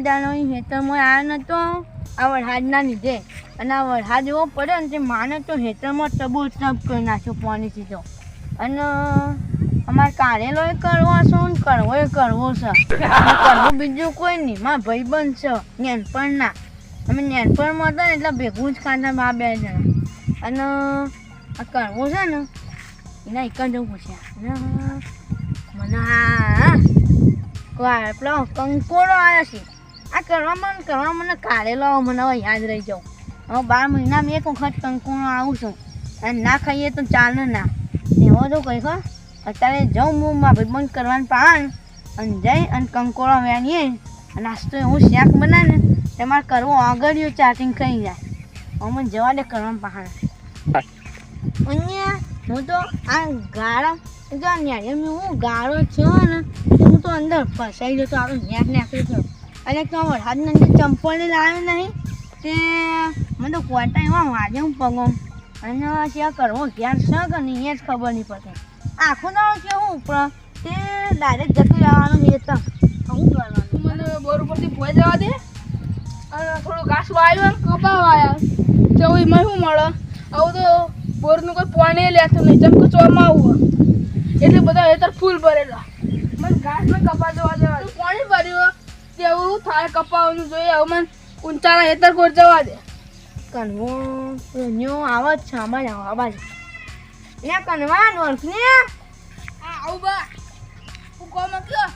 દાડો હેતરમાં આવ્યો નતો આ વરસાદના લીધે અને આ વરસાદ એવો પડ્યો ને તે માને તો હેતરમાં ટબો ટબ કરી નાખ્યો પાણી સીધો અને અમારે કારેલો એ કરવો છે ને કરવો એ કરવો છે કરવો બીજું કોઈ નહીં મારા ભાઈબંધ છે નેનપણના અમે નેનપણમાં હતા ને એટલે ભેગું જ ખાતા બા બે જણા અને આ કરવું છે ને એના એક જ પૂછ્યા મને હા કંકોડો આવ્યા છે આ કરવામાં કરવા મને કાઢેલો મને હવે યાદ રહી જાઉં હવે બાર મહિનામાં એક વખત કંકુણો આવું છું. અને ના ખાઈએ તો ચાલે ના એવો તો કઈ ખબર અત્યારે જાઉં હું મારા ભાઈબંધ કરવાનું પાન અને જઈ અને કંકોળો વેણીએ. નાસ્તો એવું શાક બનાવે ને તમારે કરવો આગળ્યું ચાટિંગ થઈ જાય અમે જવા દે કરવાનું પહાડ અહીંયા હું તો આ ગાળા, જો ન્યાય હું ગાળો છો ને હું તો અંદર ફસાઈ જતો આપણે ન્યાક નાખ્યો છો અને તો વરસાદની અંદર ચંપલ લાવ્યો નહીં તે મને તો કોટા એવા વાજે હું પગો અને ત્યાં કરવો ક્યાં છે કે નહીં એ જ ખબર નહીં પડતી. આખું દાડો છે હું ઉપર તે ડાયરેક્ટ જતું રહેવાનું એ તો. શું કરવાનું? મને બોર ઉપરથી ભોય જવા દે. અને થોડું ઘાસ વાયું અને કપા વાયા તો એમાં શું મળે? આવું તો બોરનું કોઈ પાણી લેતું નહીં. જેમ કે ચોરમાં આવું એટલે બધા હેતર ફૂલ ભરેલા. મને ઘાસ ને કપા જવા દેવા તેવું થાય કપાવવાનું જોઈએ હવે મને ઊંચાના હેતર કોઈ જવા દે. કનવો ન્યો આવે જ છે આમાં જ આવો બાજુ એ કનવા નોર્થ ને આ આવું બા. હું કોમ કયો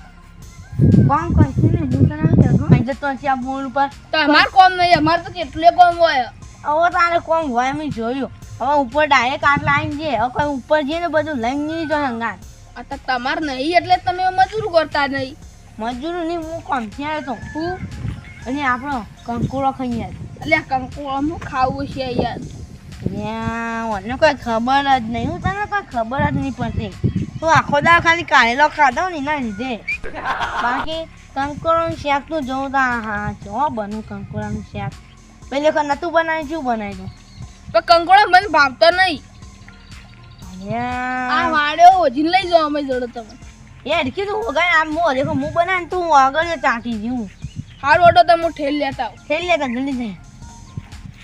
કોમ કરશે ને હું તને અહીં જતો છે આ બોલ ઉપર. તમાર કોમ? નહીં અમારે તો કેટલે કોમ હોય. હવે તારે કોમ હોય મેં જોયું. હવે ઉપર ડાયરેક્ટ આટલા આવીને જે હવે કોઈ ઉપર જઈને બધું લઈને નહીં જો હંગાર આ તો તમાર નહીં એટલે તમે મજૂર કરતા નહીં. મજૂર નહીં હું આવ્યો તો હું અને આપણો કંકોળો ખાઈ યાર એટલે કંકુળામાં ખાવું છે યાર. મને કોઈ ખબર જ નહીં. હું તને કોઈ ખબર જ નહીં પડતી. તું આખો દાળ ખાલી કાઢેલો ખાધો ને એના લીધે. બાકી કંકોડાનું શાક તું જોઉં તો હા હા જો બનું કંકોળાનું શાક. પેલી વખત નતું બનાવ્યું શું બનાવ્યું? પણ કંકોડા મને ભાવતો નહીં. આ વાડ્યો ઓજીને લઈ જાઓ અમે જોડે તમે. યાર કીધું વગાડ આમ મો દેખો હું બનાવીને તું આગળ ચાટી જઉં હારું ઓટો હું ઠેલ લેતા ઠેલ લેતા જલ્દી જઈ.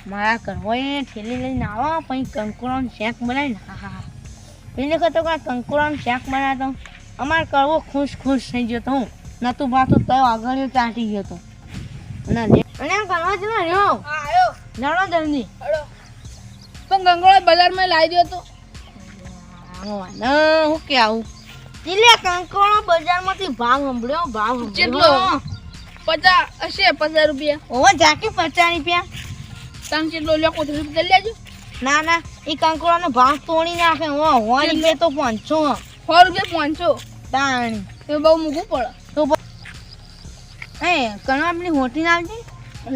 મારા કરવો એ ઠેલી લઈને આવો પછી કંકોડાનું શેક બનાવીને. હા હા હા. પેલી વખત તો કાંઈ કંકોડાનું શાક બનાવતો અમારે કરવો ખુશ ખુશ થઈ ગયો તો હું. નતું ભાતું તો આગળ ચાટી ગયો તો. અને કરવા જ ના રહ્યો. જાણો જલ્દી પણ કંકોડા બજારમાં લાવી દો તો. ના હું કે આવું? એટલે કંકોડો બજારમાંથી ભાવ સંભળ્યો ભાવ કેટલો? પચાસ હશે પચાસ રૂપિયા. ઓવા જાકી પચાસ રૂપિયા? તમે કેટલો લ્યો રૂપિયા બદલી લેજો. ના ના એ કંકોડાનો ભાવ તોડી નાખે. હો હો રૂપિયા તો પાંચસો. સો રૂપિયા પાંચસો. તાણી. તો બહુ મૂકવું પડે. તો એ કણો આપણી હોટી નાખજે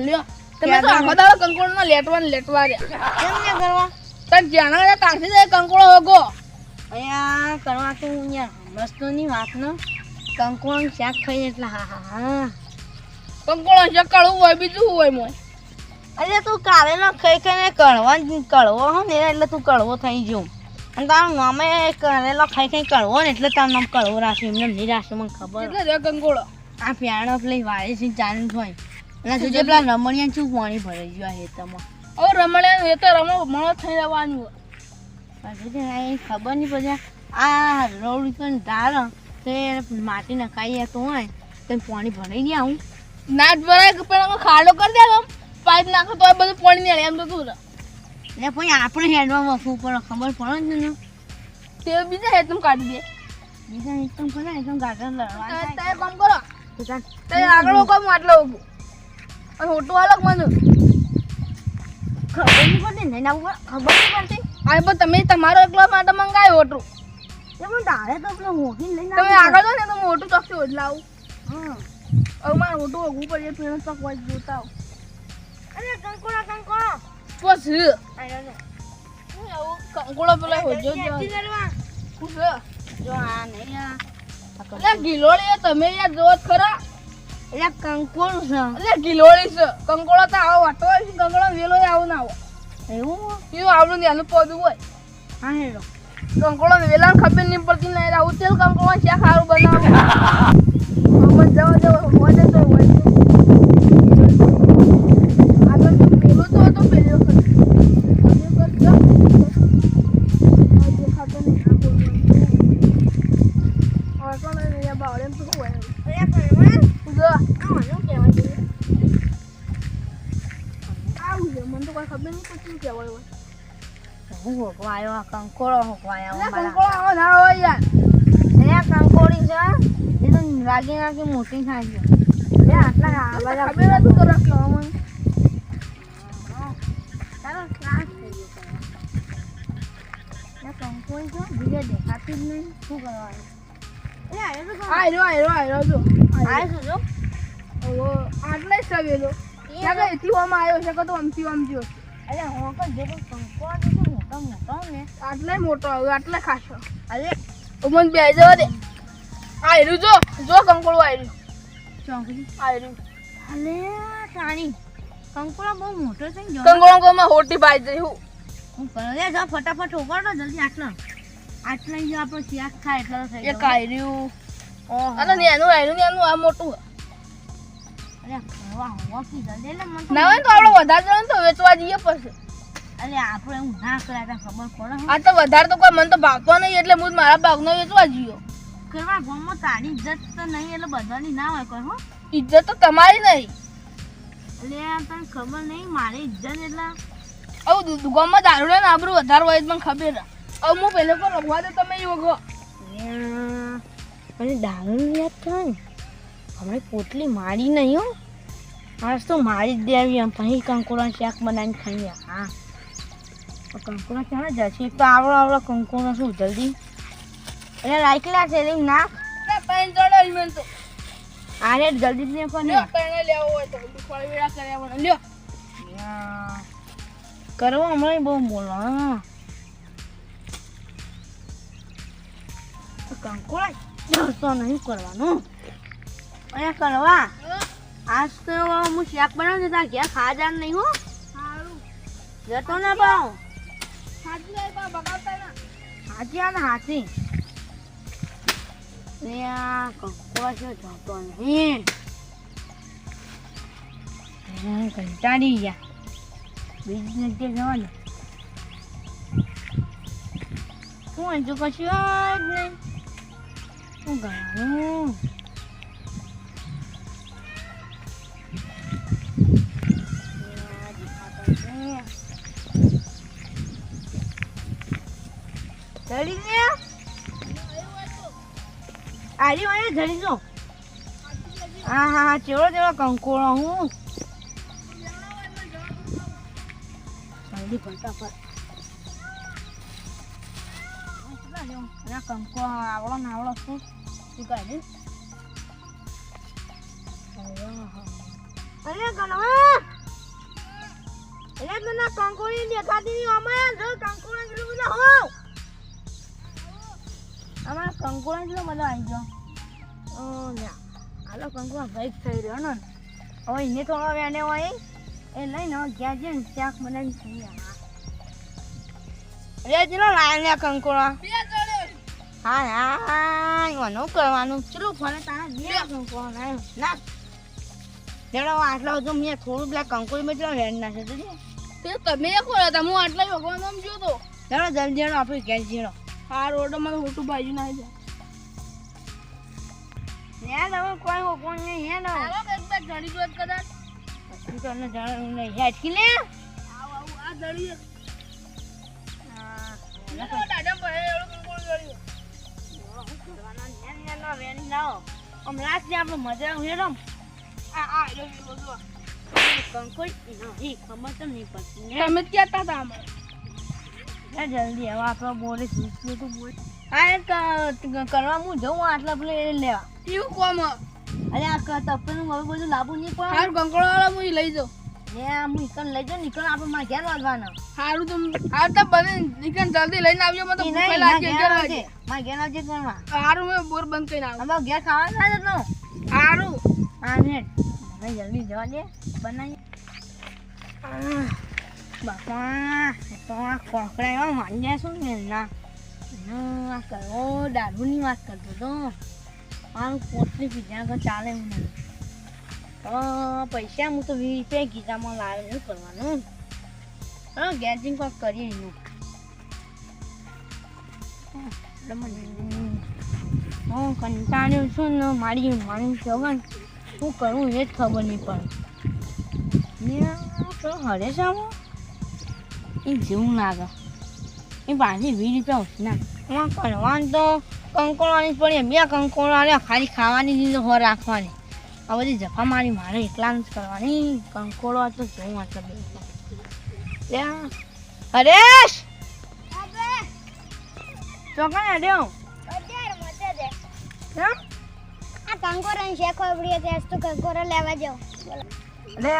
લ્યો. તમે તો આખો દાડો કંકોડો લેટવા લેટવા રહ્યા કેમ ને કરવા? તને જાણવા તારથી જાય કંકોડો હોગો અહીંયા કરવા તો હું યાર મસ્તોની વાતનો કંકોણ શાક ખાઈ એટલે હા હા હા. કંકોણ શાક કળવું હોય બીજું હોય મોય? અરે તું કારેલો ખાઈ ખાઈને કળવા કળવો હો ને એટલે તું કળવો થઈ ગયો. અને તારું નામે કરેલો ખાઈ ખાઈ કળવો ને એટલે તારું નામ કળવો રાખ્યું એમને નહીં રાખ્યું મને ખબર. એટલે કંકોળો? આ પ્યાણો પેલી વાળી છે ચાલુ હોય. અને જોજે પેલા રમણીયા શું પાણી ભરાઈ ગયું આ હેતરમાં હવે રમણીયા એ તો રમો મણો થઈ રહેવાનું હોય. પાછું ને ખબર નહીં પછી આ રોડ ઉપર ધાર તે માટી નખાઈ તો હોય તો પાણી ભરાઈ ગયા હું? નાટ ભરાય કે પણ ખાડો કરી દે આમ પાઇપ નાખો તો બધું પાણી આવે એમ તો તું એટલે પછી આપણે હેડમાં વસવું પડે ખબર પડે ને તે બીજા હેતમ કાઢી દે. બીજા હેતમ પડે એકદમ ગાટર લડવા તારે કામ કરો. તો આગળ ઉકો માટલો ઊભું અને હોટું અલગ મને ખબર નહીં પડતી નહીં ખબર નહીં પડતી? આ પણ તમે તમારો એકલા માટે મંગાવ્યો હોટું એ પણ તારે તો પેલો હોકી લઈને તમે આગળ ને તો મોટું ચોકથી હોટ લાવું હવે મારે મોટું ઓગવું પડે પેલો ચોક હોય જોતા આવું અરે ને. શું આવું? કંકોડો પેલા હોજો જો આ નહીં આ. ગિલોળી તમે યાર જોત ખરા. એટલે કંકોળ છે. એટલે ગિલોળી છે. કંકોડો તો આવો વાટો કંકોડો વેલો આવો ના આવો. એવું? એવું આવડું ને એનું પોદું હોય. હા હેલો. ને વેલા ખબર નહીં પડતી ને આવું તેલ કંકોડો છે સારું બનાવું જવા જવા લાગી નાખી મોટી થાય છે આટલા ખબર હતું તો બીજે દેખાતી જ નહીં. શું કરવાનું? એ આવ્યો તો આ રહ્યો આ રહ્યો આ રહ્યો જો આ જો રહ્યો. આટલે સવેલો ત્યાં એથી ઓમ આવ્યો છે કે તો આમથી આમ જ્યો અરે હું પણ જે છે મોટો મોટો ને. આટલે મોટો આવ્યો આટલે ખાસો અરે. મને બે જવા દે. આ રહ્યું જો જો કંકોળું આ રહ્યું ચોકડી આ અલે બહુ મોટો છે ને જો કોમાં હોટી પાઈ જઈ હું. હું કરો. જા ફટાફટ ઉપાડો જલ્દી આટલા. આટલા જો આપણો શિયાક ખાય એટલા થઈ એક જાય આ રહ્યું ઓહો અને નેનું આ નેનું આ મોટું. અરે ખવા હોવા કી જલ્દી લે ના હોય તો આપણે વધારે જવાનું તો વેચવા જઈએ પછી. અરે આપણે એવું ના કર્યા તા ખબર પડે હો. આ તો વધારે તો કોઈ મને તો ભાવતો નહીં એટલે હું મારા ભાગનો વેચવા જીયો કરવા ગામમાં તારી ઇજ્જત તો નહીં એટલે બધાની ના હોય કોઈ હો. ઇજ્જત તો તમારી નહીં. એટલે તને ખબર નહીં મારી ઇજ્જત એટલે આવું દુકાનમાં દારૂ ને આબરું વધારે હોય મને ખબર હે. હવે હું પહેલે કોઈ રખવા દે તમે એ વગો અને દારૂ યાદ થાય ને. હમણાં પોટલી મારી નહીં હો. આજ તો મારી જ દેવી એમ પછી કંકોડા શાક બનાવીને ખાઈએ હા. કંકોડા ક્યાં જશે તો આવડો આવડો કંકુનો શું જલ્દી? એટલે રાખેલા છે એમ ના ના ત્રણ જણ જ મને તો. આરે જલ્દી પણ લેવો હોય તો કર્યા લ્યો. કરવો હમણાં બહુ બોલો નહીં કરવાનું. અહીંયા કરવા. આજ તો હું શાક બનાવું તા ઘેર ખાવા જવાનું નહીં હો. જતો ના પાઉં. સાચું જાય પણ બગાડતા ના. હાથી જતો નહીં. કંટાળી ગયા. બીજી જગ્યાએ જવાનું. હું હજુ કશું જ નહીં. શું કરવાનું? આરી મને જો. હા હા હા ચેવડો ચેવડો કંકોળો હું. જલ્દી ફટાફટ. આવડો ને આવડો શું? શું કાઢી અરે ગણવા. અરે તને કંકોળી દેખાતી અમારે જો કંકોળા બધા હો. અમારા કંકોળા જેટલો બધો આવી ગયો. હાલો કંકોળા ભાઈ થઈ રહ્યો ને? હવે એને થોડો વેને હોય એ લઈને હવે જઈને શાક બનાવીને ખાઈએ અરે ચલો હા હા એનું કરવાનું. ચલો ફરે તારા બે. કંકોળા લાયો ના. જેડો આટલા જો મેં થોડું પેલા કંકોળી માં ચલો વેણ નાખે તો તમે વાર હતા હું આટલા ભગવાન આમ જો તો જેડો જલ્દી આપણે ઘેર જેડો આ રોડમાં મોટું બાજુ ના જાય. ને તમે કોઈ કોણ નહીં હે ને? આવો કે એક જોત કદાચ. હોસ્પિટલને જવાનું નહીં. હેઠી લે આવો આવો આ જણી ને તમે કહેતા હતા જલ્દી હવે આપણે બોલે બોલ. હા એ કરવા હું જઉં આટલા પેલે લેવા. કેવું કોમ? અરે આ હવે બધું લાવવું નહીં પડે. હારું કંકોડો વાળા હું લઈ જાઉં. હું ઈકન લઈ જાઉં નીકળ આપણે મારા ઘેર વાળવાનો સારું તો હારું તો બને નીકળ જલ્દી લઈને આવજો મને તો ભૂખ મારા ઘેર વાગે. આવજે. મારા ઘેર મેં બોર બંધ કરીને આવું. અમારો ઘેર ખાવા ના જતો સારું હા ને મને જલ્દી જવા દે બનાવી. બાપા તો આ કોકડા એવા માંડ્યા શું ના, આ કરવો દારૂની વાત કરતો તો મારું પીધા આગળ ચાલે નહીં પૈસા હું તો વીસ ગીતામાં લાવે શું કરવાનું હા ગેજિંગ કોક કરીએ એનું હા, હું કંટાળ્યો છું ને મારી મારી જવાન શું કરવું એ જ ખબર નહીં પડે ને હરે આવો એ જેવું લાગે એ પાછી વીસ રૂપિયા ઓછી ના એમાં તો કંકોળવાની પડી બે કંકોળા ખાલી ખાવાની હો રાખવાની આ બધી જફા મારી મારે એકલાનું જ કરવાની કંકોળો તો જોઉં આ તો બે. હરેશ ચોકણ અડ્યો હા આ કંકોરા શેકો આપડી ત્યાં તો કંકોરા લેવા જાવ અરે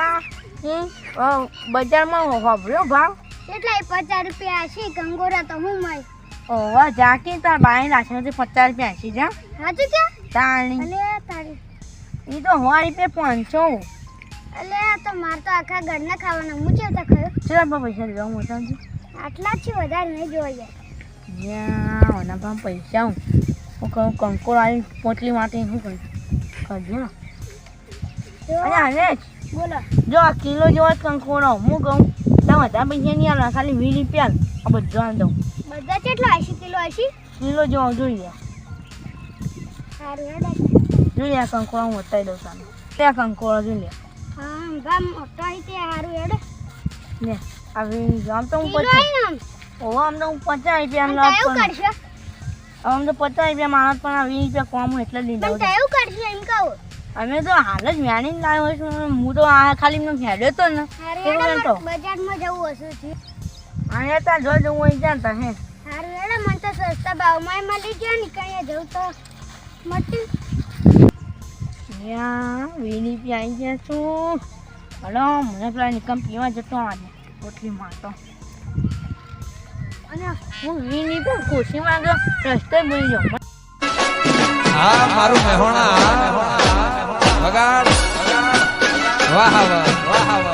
હું બજારમાં વાપર્યો ભાવ કેટલા પચાસ રૂપિયા છે? કંકોરા તો હું મય. ઓવા જાકી તાર બાઈ તે પચાસ રૂપિયા આસી જા સાચું કે તાણી. અલે તારી. એ તો સો રૂપિયા પાંચસો. અલે તો માર તો આખા ઘરના ખાવાના હું ચેવતા ખાયો ચલા બા પૈસા લેવા મોટા છે. આટલા જ છે વધારે નહીં જોઈએ. જ્યાં ઓના ભાવ પૈસા હું. હું કહું કંકોર આવી પોટલી માટે શું કરું. કરજો જો. અને હરેશ બોલો. જો આ કિલો જેવો જ કંકોરો હું કહું. તમે ત્યાં પૈસા નહીં આવે ખાલી વીસ રૂપિયા આ બધું દઉં બધા કેટલા હશે કિલો હશે કિલો જેવો જોઈ લે જોઈ લે કંકોરો હું વટાઈ દઉં સામે ત્યાં કંકોળા જોઈ લે. હા તે સારું હેડે. હું પચાસ ઓ આમ તો હું પચાસ રૂપિયા પણ. કરશો? આમ તો પચાસ રૂપિયા માણસ પણ આ વીસ રૂપિયા કોમ એટલે જ લીધા એવું કરશે એમ કહું. અમે તો હાલ જ વ્યાણીને લાવ્યો છું હું તો આ ખાલી મને ફેર્યો તો ને. તો બજારમાં જવું હશે છે અહીંયા ત્યાં જો જવું હોય ત્યાં તા હે? સારું હેડે મને તો સસ્તા ભાવમાં મળી ગયો ને કઈ જવું તો મટી ત્યાં રૂપિયા આવી ગયા છું. હલો મને પેલા નિકમ પીવા જતો આજે રોટલી મારતો અને હું વીણી રૂપિયા ખુશીમાં ગયો રસ્તે ભૂલી જાઉં હા મારું મહેણા વગાડ વાહ વાહ